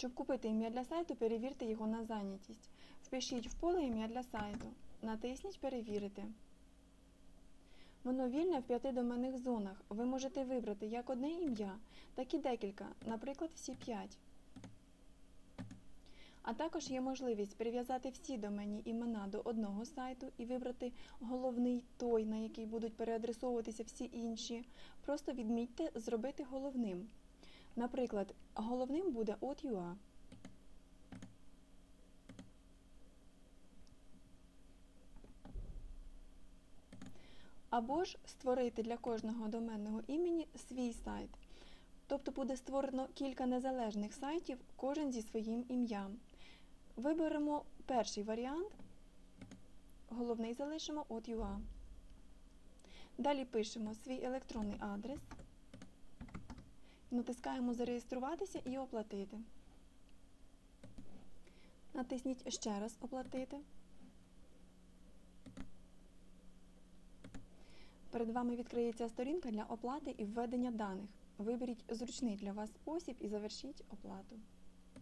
Щоб купити ім'я для сайту, перевірте його на зайнятість. Впишіть в поле ім'я для сайту. Натисніть Перевірити. Воно вільне в п'яти доменних зонах. Ви можете вибрати як одне ім'я, так і декілька, наприклад, всі п'ять. А також є можливість прив'язати всі доменні імена до одного сайту і вибрати головний той, на який будуть переадресовуватися всі інші. Просто відмітьте зробити головним. Наприклад, головним буде от.ua. Або ж створити для кожного доменного імені свій сайт. Тобто буде створено кілька незалежних сайтів, кожен зі своїм ім'ям. Виберемо перший варіант, головний залишимо от .ua. Далі пишемо свій електронний адрес, натискаємо Зареєструватися і оплатити. Натисніть ще раз Оплатити. Перед вами відкриється сторінка для оплати і введення даних. Виберіть зручний для вас спосіб і завершіть оплату.